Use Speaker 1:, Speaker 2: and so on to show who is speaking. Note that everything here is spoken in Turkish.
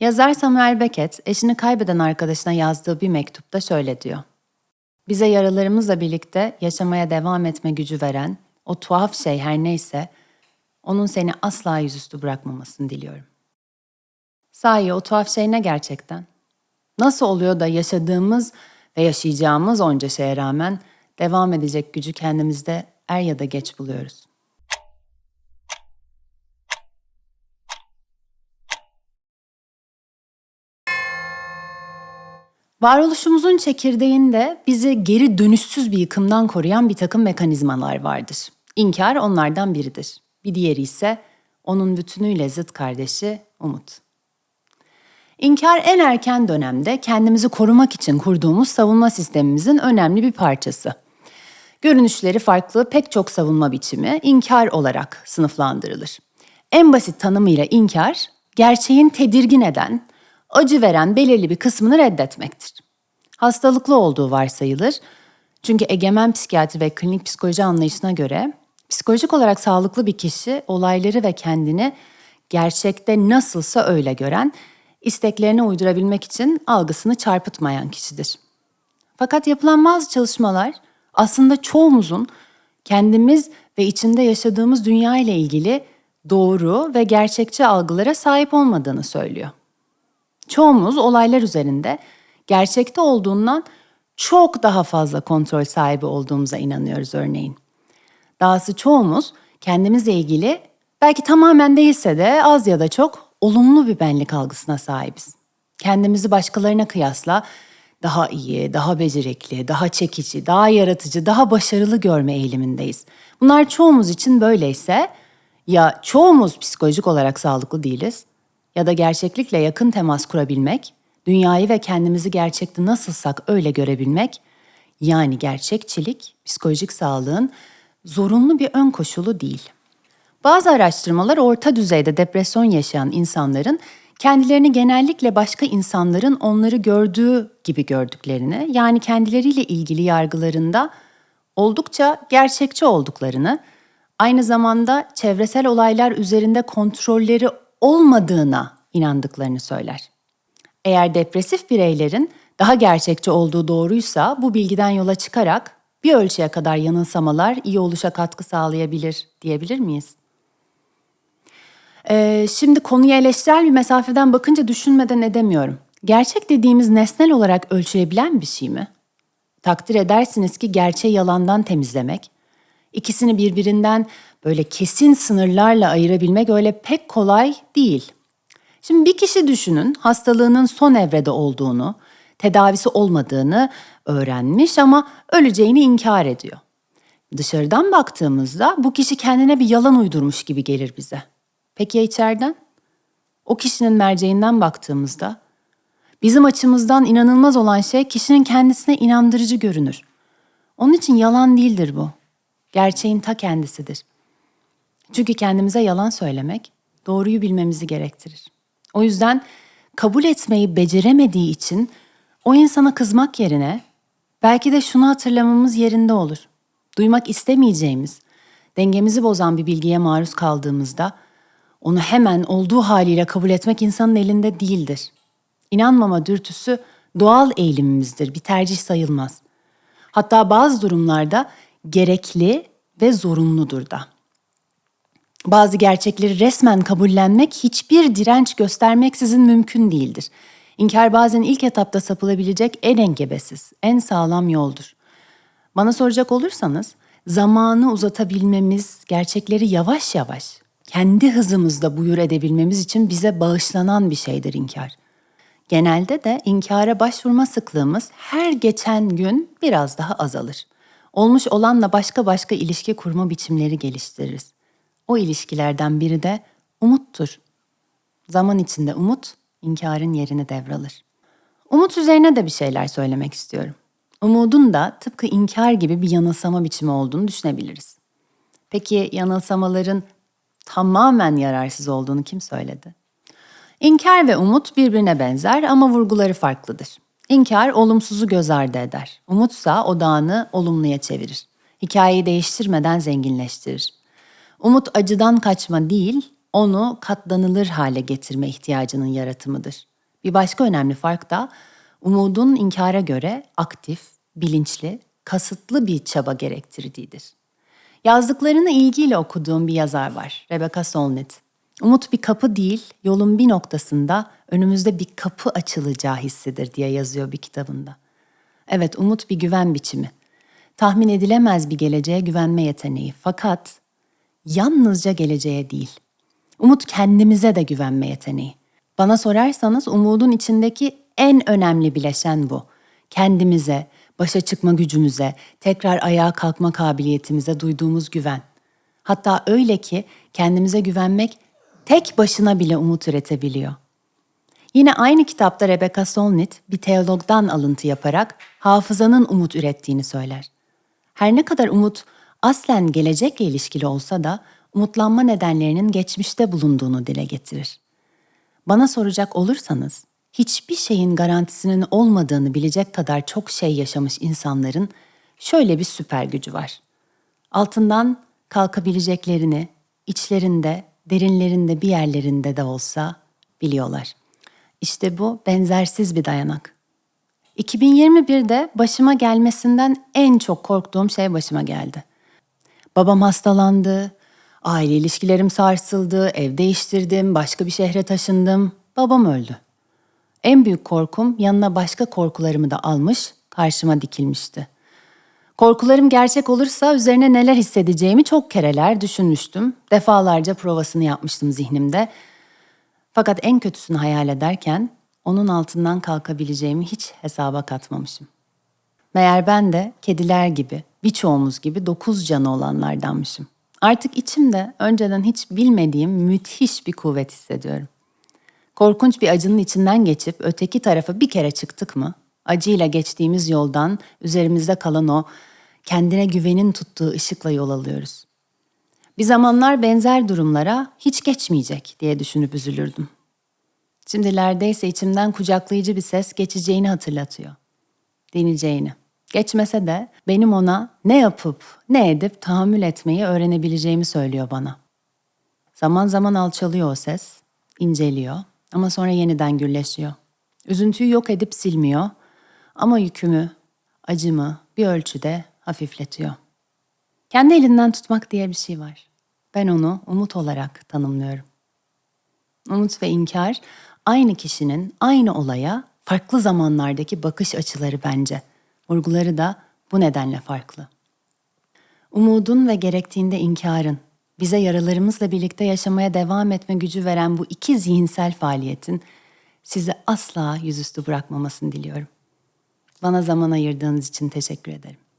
Speaker 1: Yazar Samuel Beckett, eşini kaybeden arkadaşına yazdığı bir mektupta şöyle diyor. Bize yaralarımızla birlikte yaşamaya devam etme gücü veren o tuhaf şey her neyse, onun seni asla yüzüstü bırakmamasını diliyorum. Sahi o tuhaf şey ne gerçekten? Nasıl oluyor da yaşadığımız ve yaşayacağımız onca şeye rağmen devam edecek gücü kendimizde er ya da geç buluyoruz? Varoluşumuzun çekirdeğinde bizi geri dönüşsüz bir yıkımdan koruyan bir takım mekanizmalar vardır. İnkar onlardan biridir. Bir diğeri ise onun bütünüyle zıt kardeşi umut. İnkar en erken dönemde kendimizi korumak için kurduğumuz savunma sistemimizin önemli bir parçası. Görünüşleri farklı pek çok savunma biçimi inkar olarak sınıflandırılır. En basit tanımıyla inkar, gerçeğin tedirgin eden, acı veren belirli bir kısmını reddetmektir. Hastalıklı olduğu varsayılır. Çünkü egemen psikiyatri ve klinik psikoloji anlayışına göre psikolojik olarak sağlıklı bir kişi olayları ve kendini gerçekte nasılsa öyle gören, isteklerine uydurabilmek için algısını çarpıtmayan kişidir. Fakat yapılan bazı çalışmalar aslında çoğumuzun kendimiz ve içinde yaşadığımız dünya ile ilgili doğru ve gerçekçi algılara sahip olmadığını söylüyor. Çoğumuz olaylar üzerinde gerçekte olduğundan çok daha fazla kontrol sahibi olduğumuza inanıyoruz örneğin. Dahası çoğumuz kendimizle ilgili belki tamamen değilse de az ya da çok olumlu bir benlik algısına sahibiz. Kendimizi başkalarına kıyasla daha iyi, daha becerikli, daha çekici, daha yaratıcı, daha başarılı görme eğilimindeyiz. Bunlar çoğumuz için böyleyse ya çoğumuz psikolojik olarak sağlıklı değiliz ya da gerçeklikle yakın temas kurabilmek, dünyayı ve kendimizi gerçekte nasılsak öyle görebilmek, yani gerçekçilik psikolojik sağlığın zorunlu bir ön koşulu değil. Bazı araştırmalar orta düzeyde depresyon yaşayan insanların kendilerini genellikle başka insanların onları gördüğü gibi gördüklerini, yani kendileriyle ilgili yargılarında oldukça gerçekçi olduklarını, aynı zamanda çevresel olaylar üzerinde kontrolleri olmadığına inandıklarını söyler. Eğer depresif bireylerin daha gerçekçi olduğu doğruysa bu bilgiden yola çıkarak bir ölçüye kadar yanılsamalar iyi oluşa katkı sağlayabilir diyebilir miyiz? Ee, şimdi konuya eleştirel bir mesafeden bakınca düşünmeden edemiyorum. Gerçek dediğimiz nesnel olarak ölçülebilen bir şey mi? Takdir edersiniz ki gerçeği yalandan temizlemek, ikisini birbirinden böyle kesin sınırlarla ayırabilmek öyle pek kolay değil. Şimdi bir kişi düşünün hastalığının son evrede olduğunu, tedavisi olmadığını öğrenmiş ama öleceğini inkar ediyor. Dışarıdan baktığımızda bu kişi kendine bir yalan uydurmuş gibi gelir bize. Peki ya içeriden? O kişinin merceğinden baktığımızda bizim açımızdan inanılmaz olan şey kişinin kendisine inandırıcı görünür. Onun için yalan değildir bu. Gerçeğin ta kendisidir. Çünkü kendimize yalan söylemek doğruyu bilmemizi gerektirir. O yüzden kabul etmeyi beceremediği için o insana kızmak yerine belki de şunu hatırlamamız yerinde olur. Duymak istemeyeceğimiz, dengemizi bozan bir bilgiye maruz kaldığımızda onu hemen olduğu haliyle kabul etmek insanın elinde değildir. İnanmama dürtüsü doğal eğilimimizdir, bir tercih sayılmaz. Hatta bazı durumlarda gerekli ve zorunludur da. Bazı gerçekleri resmen kabullenmek hiçbir direnç göstermeksizin mümkün değildir. İnkar bazen ilk etapta sapılabilecek en engebesiz, en sağlam yoldur. Bana soracak olursanız zamanı uzatabilmemiz, gerçekleri yavaş yavaş, kendi hızımızda buyur edebilmemiz için bize bağışlanan bir şeydir inkar. Genelde de inkara başvurma sıklığımız her geçen gün biraz daha azalır. Olmuş olanla başka başka ilişki kurma biçimleri geliştiririz. O ilişkilerden biri de umuttur. Zaman içinde umut inkarın yerini devralır. Umut üzerine de bir şeyler söylemek istiyorum. Umudun da tıpkı inkar gibi bir yanılsama biçimi olduğunu düşünebiliriz. Peki yanılsamaların tamamen yararsız olduğunu kim söyledi? İnkar ve umut birbirine benzer ama vurguları farklıdır. İnkar olumsuzu göz ardı eder. Umutsa odağını olumluya çevirir. Hikayeyi değiştirmeden zenginleştirir. Umut acıdan kaçma değil, onu katlanılır hale getirme ihtiyacının yaratımıdır. Bir başka önemli fark da umudun inkara göre aktif, bilinçli, kasıtlı bir çaba gerektirdiğidir. Yazdıklarını ilgiyle okuduğum bir yazar var, Rebecca Solnit. Umut bir kapı değil, yolun bir noktasında önümüzde bir kapı açılacağı hissidir diye yazıyor bir kitabında. Evet, umut bir güven biçimi. Tahmin edilemez bir geleceğe güvenme yeteneği. Fakat yalnızca geleceğe değil. Umut kendimize de güvenme yeteneği. Bana sorarsanız umudun içindeki en önemli bileşen bu. Kendimize, başa çıkma gücümüze, tekrar ayağa kalkma kabiliyetimize duyduğumuz güven. Hatta öyle ki kendimize güvenmek tek başına bile umut üretebiliyor. Yine aynı kitapta Rebecca Solnit bir teologdan alıntı yaparak hafızanın umut ürettiğini söyler. Her ne kadar umut aslen gelecekle ilişkili olsa da umutlanma nedenlerinin geçmişte bulunduğunu dile getirir. Bana soracak olursanız, hiçbir şeyin garantisinin olmadığını bilecek kadar çok şey yaşamış insanların şöyle bir süper gücü var. Altından kalkabileceklerini içlerinde, derinlerinde bir yerlerinde de olsa biliyorlar. İşte bu benzersiz bir dayanak. 2021'de başıma gelmesinden en çok korktuğum şey başıma geldi. Babam hastalandı, aile ilişkilerim sarsıldı, ev değiştirdim, başka bir şehre taşındım. Babam öldü. En büyük korkum yanına başka korkularımı da almış, karşıma dikilmişti. Korkularım gerçek olursa üzerine neler hissedeceğimi çok kereler düşünmüştüm. Defalarca provasını yapmıştım zihnimde. Fakat en kötüsünü hayal ederken onun altından kalkabileceğimi hiç hesaba katmamışım. Meğer ben de kediler gibi, birçoğumuz gibi dokuz canı olanlardanmışım. Artık içimde önceden hiç bilmediğim müthiş bir kuvvet hissediyorum. Korkunç bir acının içinden geçip öteki tarafa bir kere çıktık mı, acıyla geçtiğimiz yoldan üzerimizde kalan o kendine güvenin tuttuğu ışıkla yol alıyoruz. Bir zamanlar benzer durumlara hiç geçmeyecek diye düşünüp üzülürdüm. Şimdilerdeyse içimden kucaklayıcı bir ses geçeceğini hatırlatıyor. Deneyeceğini. Geçmese de benim ona ne yapıp ne edip tahammül etmeyi öğrenebileceğimi söylüyor bana. Zaman zaman alçalıyor o ses, inceliyor ama sonra yeniden gürleşiyor. Üzüntüyü yok edip silmiyor ama yükümü, acımı bir ölçüde hafifletiyor. Kendi elinden tutmak diye bir şey var. Ben onu umut olarak tanımlıyorum. Umut ve inkar aynı kişinin aynı olaya farklı zamanlardaki bakış açıları bence. Vurguları da bu nedenle farklı. Umudun ve gerektiğinde inkarın, bize yaralarımızla birlikte yaşamaya devam etme gücü veren bu iki zihinsel faaliyetin sizi asla yüzüstü bırakmamasını diliyorum. Bana zaman ayırdığınız için teşekkür ederim.